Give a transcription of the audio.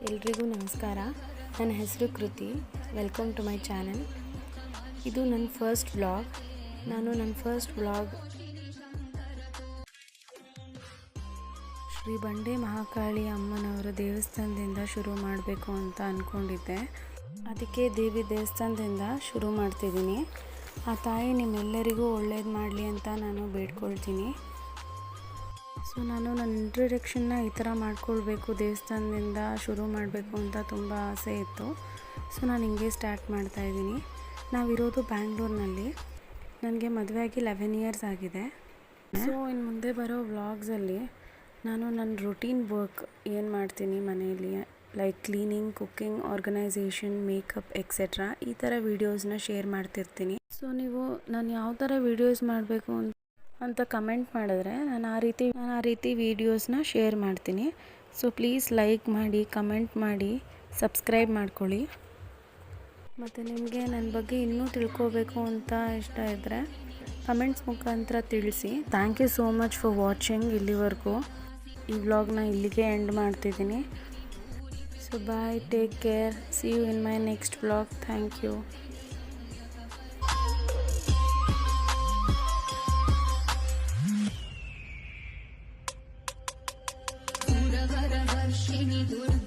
ನಮಸ್ಕಾರ. ನನ್ನ ಹೆಸರು ಕೃತಿ. ವೆಲ್ಕಮ್ ಟು ಮೈ ಚಾನಲ್ ಇದು ನನ್ನ ಫಸ್ಟ್ ವ್ಲಾಗ್ ನಾನು ನನ್ನ ಫಸ್ಟ್ ವ್ಲಾಗ್ ಶ್ರೀ ಬಂಡೆ ಮಹಾಕಾಳಿ ಅಮ್ಮನವರ ದೇವಸ್ಥಾನದಿಂದ ಶುರು ಮಾಡಬೇಕು ಅಂತ ಅಂದ್ಕೊಂಡಿದ್ದೆ ಅದಕ್ಕೆ ದೇವಿ ದೇವಸ್ಥಾನದಿಂದ ಶುರು ಮಾಡ್ತಿದ್ದೀನಿ. ಆ ತಾಯಿ ನಿಮ್ಮೆಲ್ಲರಿಗೂ ಒಳ್ಳೇದು ಮಾಡಲಿ ಅಂತ ನಾನು ಬೇಡ್ಕೊಳ್ತೀನಿ. ಸೊ ನಾನು ನನ್ನ ಇಂಟ್ರಡಕ್ಷನ್ನ ಈ ಥರ ಮಾಡ್ಕೊಳ್ಬೇಕು ದೇವಸ್ಥಾನದಿಂದ ಶುರು ಮಾಡಬೇಕು ಅಂತ ತುಂಬ ಆಸೆ ಇತ್ತು. ಸೊ ನಾನು ಹಿಂಗೆ ಸ್ಟಾರ್ಟ್ ಮಾಡ್ತಾ ಇದ್ದೀನಿ. ನಾವಿರೋದು ಬ್ಯಾಂಗ್ಳೂರ್ನಲ್ಲಿ. ನನಗೆ ಮದುವೆ ಆಗಿ ಲೆವೆನ್ ಇಯರ್ಸ್ ಆಗಿದೆ. ಸೊ ಇನ್ನು ಮುಂದೆ ಬರೋ ವ್ಲಾಗ್ಸಲ್ಲಿ ನಾನು ನನ್ನ ರೊಟೀನ್ ವರ್ಕ್ ಏನು ಮಾಡ್ತೀನಿ ಮನೆಯಲ್ಲಿ like cleaning cooking organisation makeup etcetera ಈ ಥರ ವೀಡಿಯೋಸ್ನ ಶೇರ್ ಮಾಡ್ತಿರ್ತೀನಿ. ಸೊ ನೀವು ನಾನು ಯಾವ ಥರ ವೀಡಿಯೋಸ್ ಮಾಡಬೇಕು ಅಂತ ಅಂತ ಕಮೆಂಟ್ ಮಾಡಿದ್ರೆ ನಾನು ಆ ರೀತಿ, ನಾನು ಆ ರೀತಿ ವೀಡಿಯೋಸ್ನ ಶೇರ್ ಮಾಡ್ತೀನಿ. ಸೊ ಪ್ಲೀಸ್ ಲೈಕ್ ಮಾಡಿ ಕಮೆಂಟ್ ಮಾಡಿ ಸಬ್ಸ್ಕ್ರೈಬ್ ಮಾಡ್ಕೊಳ್ಳಿ. ಮತ್ತು ನಿಮಗೆ ನನ್ನ ಬಗ್ಗೆ ಇನ್ನೂ ತಿಳ್ಕೋಬೇಕು ಅಂತ ಇಷ್ಟ ಇದ್ದರೆ ಕಮೆಂಟ್ಸ್ ಮುಖಾಂತರ ತಿಳಿಸಿ. Thank you so much for watching ಇಲ್ಲಿವರೆಗೂ. ಈ ವ್ಲಾಗ್ನ ಇಲ್ಲಿಗೆ ಎಂಡ್ ಮಾಡ್ತಿದ್ದೀನಿ. So bye take care see you in my next vlog thank you Terni Durma.